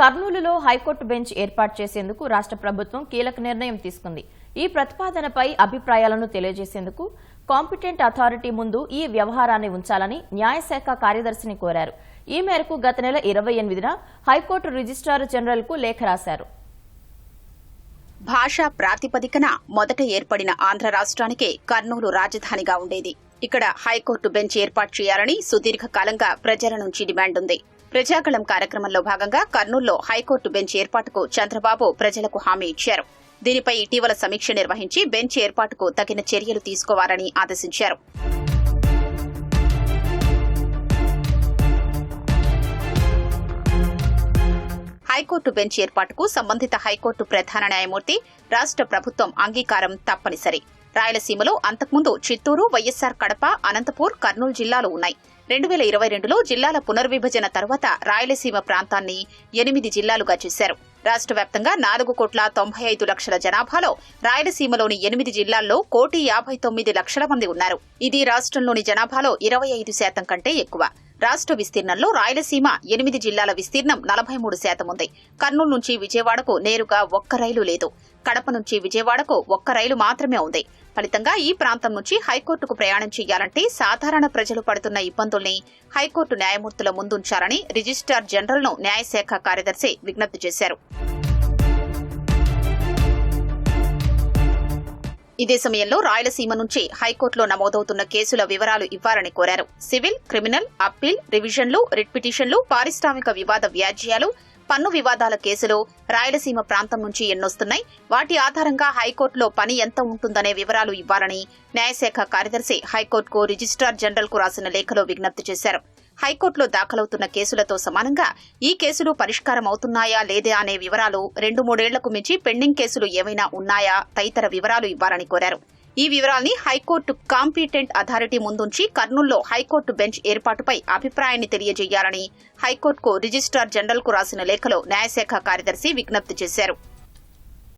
కర్నూలులో high court bench ఏర్పాటు చేసేందుకు రాష్ట్ర ప్రభుత్వం కీలక నిర్ణయం తీసుకుంది. ఈ ప్రతిపాదనపై అభిప్రాయాలను తెలియజేసేందుకు కాంపిటెంట్ అథారిటీ ముందు ఈ వ్యవహారాన్ని ఉంచాలని న్యాయశాఖ కార్యదర్శిని కోరారు. ఈ మేరకు గత నెల ఇరవై ఎనిమిదిన హైకోర్టు రిజిస్ట్రార్ జనరల్కు లేఖ రాశారు. భాషా ప్రాతిపదికన మొదట ఏర్పడిన ఆంధ్ర రాష్ట్రానికే కర్నూలు రాజధానిగా ఉండేది. ఇక్కడ హైకోర్టు బెంచ్ ఏర్పాటు చేయాలని సుదీర్ఘకాలంగా ప్రజల నుంచి డిమాండ్ ఉంది ప్రజాగళం కార్యక్రమంలో భాగంగా కర్నూలులో హైకోర్టు బెంచ్ ఏర్పాటుకు చంద్రబాబు ప్రజలకు హామీ ఇచ్చారు. దీనిపై ఇటీవల సమీక్ష నిర్వహించి బెంచ్ ఏర్పాటుకు తగిన చర్యలు తీసుకోవాలని ఆదేశించారు. హైకోర్టు బెంచ్ ఏర్పాటుకు సంబంధిత హైకోర్టు ప్రధాన న్యాయమూర్తి రాష్ట్ర ప్రభుత్వం అంగీకారం తప్పనిసరి. రాయలసీమలో అంతకుముందు చిత్తూరు వైఎస్సార్ కడప అనంతపూర్ కర్నూలు జిల్లాలు ఉన్నాయి. రెండు వేల ఇరవై రెండులో జిల్లాల పునర్విభజన తర్వాత రాయలసీమ ప్రాంతాన్ని ఎనిమిది జిల్లాలుగా చేశారు. రాష్ట్ర వ్యాప్తంగా నాలుగు కోట్ల తొంభై ఐదు లక్షల జనాభాలో రాయలసీమలోని ఎనిమిది జిల్లాల్లో కోటి యాభై తొమ్మిది లక్షల మంది ఉన్నారు. ఇది రాష్ట్రంలోని జనాభాలో ఇరవై ఐదు శాతం కంటే ఎక్కువ. రాష్ట్ర విస్తీర్ణంలో రాయలసీమ ఎనిమిది జిల్లాల విస్తీర్ణం నలభై మూడు శాతం ఉంది. కర్నూలు నుంచి విజయవాడకు నేరుగా ఒక్క రైలు లేదు. కడప నుంచి విజయవాడకు ఒక్క రైలు మాత్రమే ఉంది. ఫలితంగా ఈ ప్రాంతం నుంచి హైకోర్టుకు ప్రయాణం చేయాలంటే సాధారణ ప్రజలు పడుతున్న ఇబ్బందుల్ని హైకోర్టు న్యాయమూర్తుల ముందుంచాలని రిజిస్ట్రార్ జనరల్ను న్యాయశాఖ కార్యదర్శి విజ్ఞప్తి చేశారు. ఇదే సమయంలో రాయలసీమ నుంచి హైకోర్టులో నమోదవుతున్న కేసుల వివరాలు ఇవ్వాలని కోరారు. సివిల్ క్రిమినల్ అప్పీల్ రివిజన్లు రిట్ పిటిషన్లు పారిశ్రామిక వివాద వ్యాజ్యాలు పన్ను వివాదాల కేసులు రాయలసీమ ప్రాంతం నుంచి ఎన్నొస్తున్నాయి. వాటి ఆధారంగా హైకోర్టులో పని ఎంత ఉంటుందనే వివరాలు ఇవ్వాలని న్యాయశాఖ కార్యదర్శి హైకోర్టుకు రిజిస్ట్రార్ జనరల్కు రాసిన లేఖలో విజ్ఞప్తి చేశారు. హైకోర్టులో దాఖలవుతున్న కేసులతో సమానంగా ఈ కేసులు పరిష్కారం అవుతున్నాయా లేదా అనే వివరాలు రెండు మూడేళ్ళకు మించి పెండింగ్ కేసులు ఏమైనా ఉన్నాయా తదితర వివరాలు ఇవ్వాలని కోరారు. ఈ వివరాల్ని హైకోర్టు కాంపిటెంట్ అథారిటీ ముందుంచి కర్నూల్లో హైకోర్టు బెంచ్ ఏర్పాటుపై అభిప్రాయాన్ని తెలియజేయాలని హైకోర్టుకు రిజిస్ట్రార్ జనరల్కు రాసిన లేఖలో న్యాయశాఖ కార్యదర్శి విజ్ఞప్తి చేశారు.